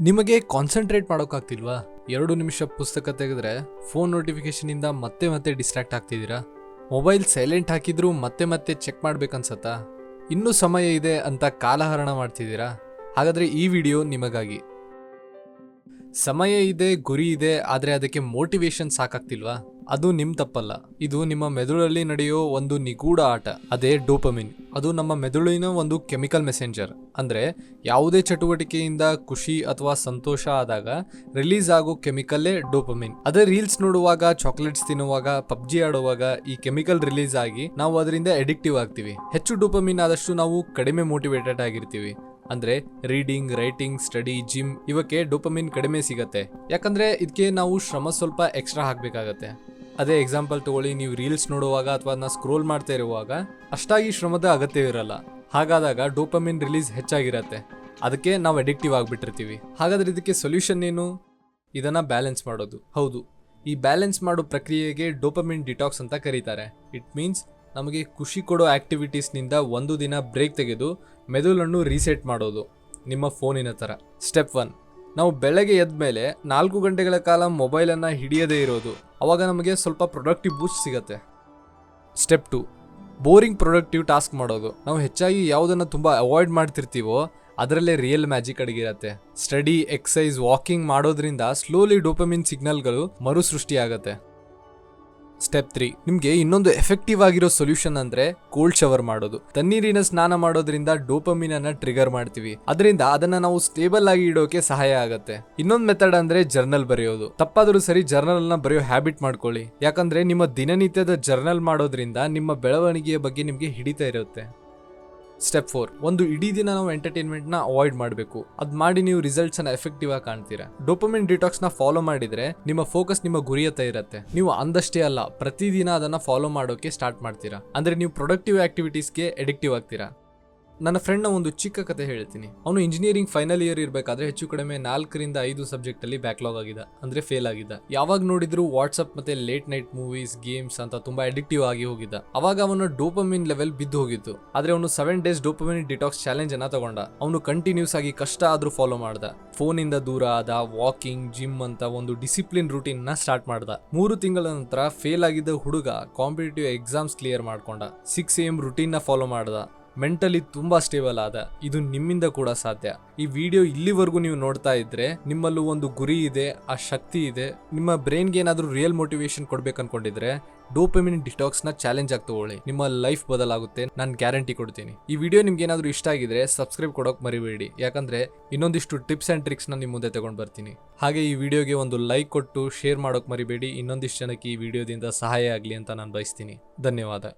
ನಿಮಗೆ ಕಾನ್ಸಂಟ್ರೇಟ್ ಮಾಡೋಕ್ಕಾಗ್ತಿಲ್ವಾ? ಎರಡು ನಿಮಿಷ ಪುಸ್ತಕ ತೆಗೆದ್ರೆ ಫೋನ್ ನೋಟಿಫಿಕೇಶನಿಂದ ಮತ್ತೆ ಮತ್ತೆ ಡಿಸ್ಟ್ರಾಕ್ಟ್ ಆಗ್ತಿದ್ದೀರಾ? ಮೊಬೈಲ್ ಸೈಲೆಂಟ್ ಹಾಕಿದ್ರೂ ಮತ್ತೆ ಮತ್ತೆ ಚೆಕ್ ಮಾಡ್ಬೇಕನ್ಸತ್ತಾ? ಇನ್ನೂ ಸಮಯ ಇದೆ ಅಂತ ಕಾಲಹರಣ ಮಾಡ್ತಿದ್ದೀರಾ? ಹಾಗಾದ್ರೆ ಈ ವಿಡಿಯೋ ನಿಮಗಾಗಿ. ಸಮಯ ಇದೆ, ಗುರಿ ಇದೆ, ಆದರೆ ಅದಕ್ಕೆ ಮೋಟಿವೇಶನ್ ಸಾಕಾಗ್ತಿಲ್ವಾ? ಅದು ನಿಮ್ ತಪ್ಪಲ್ಲ. ಇದು ನಿಮ್ಮ ಮೆದುಳಲ್ಲಿ ನಡೆಯೋ ಒಂದು ನಿಗೂಢ ಆಟ. ಅದೇ ಡೋಪಮಿನ್. ಅದು ನಮ್ಮ ಮೆದುಳಿನ ಒಂದು ಕೆಮಿಕಲ್ ಮೆಸೆಂಜರ್. ಅಂದ್ರೆ ಯಾವುದೇ ಚಟುವಟಿಕೆಯಿಂದ ಖುಷಿ ಅಥವಾ ಸಂತೋಷ ಆದಾಗ ರಿಲೀಸ್ ಆಗೋ ಕೆಮಿಕಲ್ಲೇ ಡೋಪಮಿನ್. ಅದೇ ರೀಲ್ಸ್ ನೋಡುವಾಗ, ಚಾಕ್ಲೇಟ್ಸ್ ತಿನ್ನುವಾಗ, ಪಬ್ಜಿ ಆಡುವಾಗ ಈ ಕೆಮಿಕಲ್ ರಿಲೀಸ್ ಆಗಿ ನಾವು ಅದರಿಂದ ಎಡಿಕ್ಟಿವ್ ಆಗ್ತೀವಿ. ಹೆಚ್ಚು ಡೋಪಮಿನ್ ಆದಷ್ಟು ನಾವು ಕಡಿಮೆ ಮೋಟಿವೇಟೆಡ್ ಆಗಿರ್ತೀವಿ. ಅಂದ್ರೆ ರೀಡಿಂಗ್, ರೈಟಿಂಗ್, ಸ್ಟಡಿ, ಜಿಮ್ ಇವಕ್ಕೆ ಡೋಪಮಿನ್ ಕಡಿಮೆ ಸಿಗತ್ತೆ. ಯಾಕಂದ್ರೆ ಇದಕ್ಕೆ ನಾವು ಶ್ರಮ ಸ್ವಲ್ಪ ಎಕ್ಸ್ಟ್ರಾ ಹಾಕ್ಬೇಕಾಗತ್ತೆ. ಅದೇ ಎಕ್ಸಾಂಪಲ್ ತಗೊಳ್ಳಿ, ನೀವು ರೀಲ್ಸ್ ನೋಡುವಾಗ ಅಥವಾ ಅದನ್ನ ಸ್ಕ್ರೋಲ್ ಮಾಡ್ತಾ ಇರುವಾಗ, ಅಷ್ಟಾಗಿ ಶ್ರಮದ ಅಗತ್ಯವಿರಲ್ಲ ಹಾಗಾದಾಗ ಡೋಪಮಿನ್ ರಿಲೀಸ್ ಹೆಚ್ಚಾಗಿರತ್ತೆ. ಅದಕ್ಕೆ ನಾವು ಅಡಿಕ್ಟಿವ್ ಆಗಿಬಿಟ್ಟಿರ್ತೀವಿ. ಹಾಗಾದ್ರೆ ಇದಕ್ಕೆ ಸೊಲ್ಯೂಷನ್ ಏನು? ಇದನ್ನ ಬ್ಯಾಲೆನ್ಸ್ ಮಾಡೋದು. ಹೌದು. ಈ ಬ್ಯಾಲೆನ್ಸ್ ಮಾಡೋ ಪ್ರಕ್ರಿಯೆಗೆ ಡೋಪಮಿನ್ ಡಿಟಾಕ್ಸ್ ಅಂತ ಕರೀತಾರೆ. ಇಟ್ ಮೀನ್ಸ್ ನಮಗೆ ಖುಷಿ ಕೊಡೋ ಆಕ್ಟಿವಿಟೀಸ್ನಿಂದ ಒಂದು ದಿನ ಬ್ರೇಕ್ ತೆಗೆದು ಮೆದುಳನ್ನು ರೀಸೆಟ್ ಮಾಡೋದು. ನಿಮ್ಮ ಫೋನಿನ ಥರ. ಸ್ಟೆಪ್ ಒನ್ ನಾವು ಬೆಳಗ್ಗೆ ಎದ್ದ ಮೇಲೆ ನಾಲ್ಕು ಗಂಟೆಗಳ ಕಾಲ ಮೊಬೈಲನ್ನು ಹಿಡಿಯದೇ ಇರೋದು. ಅವಾಗ ನಮಗೆ ಸ್ವಲ್ಪ ಪ್ರೊಡಕ್ಟಿವ್ ಬೂಸ್ಟ್ ಸಿಗತ್ತೆ. Step two boring productive task ಮಾಡೋದು. ನಾವು ಹೆಚ್ಚಾಗಿ ಯಾವುದನ್ನು ತುಂಬ ಅವಾಯ್ಡ್ ಮಾಡ್ತಿರ್ತೀವೋ, ಅದರಲ್ಲೇ ರಿಯಲ್ ಮ್ಯಾಜಿಕ್ ಅಡಗಿರತ್ತೆ ಸ್ಟಡಿ ಎಕ್ಸಸೈಸ್ ವಾಕಿಂಗ್ ಮಾಡೋದ್ರಿಂದ ಸ್ಲೋಲಿ ಡೋಪಮಿನ್ ಸಿಗ್ನಲ್ಗಳು ಮರುಸೃಷ್ಟಿಯಾಗತ್ತೆ. Step three. ನಿಮ್ಗೆ ಇನ್ನೊಂದು ಎಫೆಕ್ಟಿವ್ ಆಗಿರೋ ಸೊಲ್ಯೂಷನ್ ಅಂದ್ರೆ ಕೋಲ್ಡ್ ಶವರ್ ಮಾಡೋದು. ತಣ್ಣೀರಿನ ಸ್ನಾನ ಮಾಡೋದ್ರಿಂದ ಡೋಪಮಿನ್ ಅನ್ನ ಟ್ರಿಗರ್ ಮಾಡ್ತೀವಿ. ಅದರಿಂದ ಅದನ್ನ ನಾವು ಸ್ಟೇಬಲ್ ಆಗಿ ಇಡೋಕೆ ಸಹಾಯ ಆಗುತ್ತೆ. ಇನ್ನೊಂದು ಮೆಥಡ್ ಅಂದ್ರೆ ಜರ್ನಲ್ ಬರೆಯೋದು. ತಪ್ಪಾದ್ರೂ ಸರಿ ಜರ್ನಲ್ನ ಬರೆಯೋ ಹ್ಯಾಬಿಟ್ ಮಾಡ್ಕೊಳ್ಳಿ. ಯಾಕಂದ್ರೆ ನಿಮ್ಮ ದಿನನಿತ್ಯದ ಜರ್ನಲ್ ಮಾಡೋದ್ರಿಂದ ನಿಮ್ಮ ಬೆಳವಣಿಗೆಯ ಬಗ್ಗೆ ನಿಮಗೆ ಹಿಡಿತಾ ಇರುತ್ತೆ. Step four. ಒಂದು ಇಡೀ ದಿನ ನಾವು ಎಂಟರ್ಟೈನ್ಮೆಂಟ್ನ ಅವಾಯ್ಡ್ ಮಾಡಬೇಕು. ಅದ್ ಮಾಡಿ ನೀವು ರಿಸಲ್ಟ್ಸ್ ಅನ್ನ ಎಫೆಕ್ಟಿವ್ ಆಗಿ ಕಾಣ್ತೀರಾ. ಡೋಪಮಿನ್ ಡಿಟಾಕ್ಸ್ನ ಫಾಲೋ ಮಾಡಿದ್ರೆ ನಿಮ್ಮ ಫೋಕಸ್ ನಿಮ್ಮ ಗುರಿಯತ್ತ ಇರುತ್ತೆ. ನೀವು ಅಂದಷ್ಟೇ ಅಲ್ಲ, ಪ್ರತಿದಿನ ಅದನ್ನ ಫಾಲೋ ಮಾಡೋಕೆ ಸ್ಟಾರ್ಟ್ ಮಾಡ್ತೀರಾ. ಅಂದ್ರೆ ನೀವು ಪ್ರೊಡಕ್ಟಿವ್ ಆಕ್ಟಿವಿಟೀಸ್ಗೆ ಎಡಿಕ್ಟಿವ್ ಆಗ್ತೀರಾ. ನನ್ನ ಫ್ರೆಂಡ್ನ ಒಂದು ಚಿಕ್ಕ ಕತೆ ಹೇಳ್ತೀನಿ. ಅವನು ಇಂಜಿನಿಯರಿಂಗ್ ಫೈನಲ್ ಇಯರ್ ಇರಬೇಕಾದ್ರೆ ಹೆಚ್ಚು ಕಡಿಮೆ ನಾಲ್ಕರಿಂದ ಐದು ಸಬ್ಜೆಕ್ಟ್ ಅಲ್ಲಿ ಬ್ಯಾಕ್ಲಾಗ್ ಆಗಿದ ಅಂದ್ರೆ ಫೇಲ್ ಆಗಿದ್ದ. ಯಾವಾಗ ನೋಡಿದ್ರು ವಾಟ್ಸಪ್ ಮತ್ತೆ ಲೇಟ್ ನೈಟ್ ಮೂವೀಸ್ ಗೇಮ್ಸ್ ಅಂತ ತುಂಬಾ ಅಡಿಕ್ಟಿವ್ ಆಗಿ ಹೋಗಿದ್ದ. ಅವಾಗ ಅವನ ಡೋಪಮಿನ್ ಲೆವೆಲ್ ಬಿದ್ದು ಹೋಗಿತ್ತು. ಆದ್ರೆ ಅವನು seven days dopamine detox challenge ಅನ್ನ ತಗೊಂಡ. ಅವನು ಕಂಟಿನ್ಯೂಸ್ ಆಗಿ ಕಷ್ಟ ಆದ್ರೂ ಫಾಲೋ ಮಾಡ್ದ. ಫೋನಿಂದ ದೂರ ಆದ ವಾಕಿಂಗ್ ಜಿಮ್ ಅಂತ ಒಂದು ಡಿಸಿಪ್ಲಿನ್ ರೂಟೀನ್ನ ಸ್ಟಾರ್ಟ್ ಮಾಡ್ದ. ಮೂರು ತಿಂಗಳ ನಂತರ ಫೇಲ್ ಆಗಿದ್ದ ಹುಡುಗ ಕಾಂಪಿಟೇಟಿವ್ ಎಕ್ಸಾಮ್ಸ್ ಕ್ಲಿಯರ್ ಮಾಡ್ಕೊಂಡ. ಸಿಕ್ಸ್ ಎಂ ರುಟೀನ್ನ ಫಾಲೋ ಮಾಡ್ದ. ಮೆಂಟಲಿ ತುಂಬಾ ಸ್ಟೇಬಲ್ ಆದ. ಇದು ನಿಮ್ಮಿಂದ ಕೂಡ ಸಾಧ್ಯ. ಈ ವಿಡಿಯೋ ಇಲ್ಲಿವರೆಗೂ ನೀವು ನೋಡ್ತಾ ಇದ್ರೆ ನಿಮ್ಮಲ್ಲೂ ಒಂದು ಗುರಿ ಇದೆ, ಆ ಶಕ್ತಿ ಇದೆ. ನಿಮ್ಮ ಬ್ರೈನ್ಗೆ ಏನಾದರೂ ರಿಯಲ್ ಮೋಟಿವೇಶನ್ ಕೊಡ್ಬೇಕು ಅನ್ಕೊಂಡಿದ್ರೆ ಡೋಪಮಿನ್ ಡಿಟಾಕ್ಸ್ನ ಚಾಲೆಂಜ್ ಆಗಿ ತಗೊಳ್ಳಿ. ನಿಮ್ಮ ಲೈಫ್ ಬದಲಾಗುತ್ತೆ, ನಾನು ಗ್ಯಾರಂಟಿ ಕೊಡ್ತೀನಿ. ಈ ವಿಡಿಯೋ ನಿಮ್ಗೆ ಏನಾದರೂ ಇಷ್ಟ ಆಗಿದ್ರೆ ಸಬ್ಸ್ಕ್ರೈಬ್ ಕೊಡೋಕೆ ಮರಿಬೇಡಿ. ಯಾಕಂದ್ರೆ ಇನ್ನೊಂದಿಷ್ಟು ಟಿಪ್ಸ್ ಅಂಡ್ ಟ್ರಿಕ್ಸ್ನ ನಿಮ್ಮ ಮುಂದೆ ತಗೊಂಡ್ ಬರ್ತೀನಿ. ಹಾಗೆ ಈ ವಿಡಿಯೋಗೆ ಒಂದು ಲೈಕ್ ಕೊಟ್ಟು ಶೇರ್ ಮಾಡೋಕೆ ಮರಿಬೇಡಿ. ಇನ್ನೊಂದಿಷ್ಟು ಜನಕ್ಕೆ ಈ ವಿಡಿಯೋದಿಂದ ಸಹಾಯ ಆಗಲಿ ಅಂತ ನಾನು ಬಯಸ್ತೀನಿ. ಧನ್ಯವಾದ.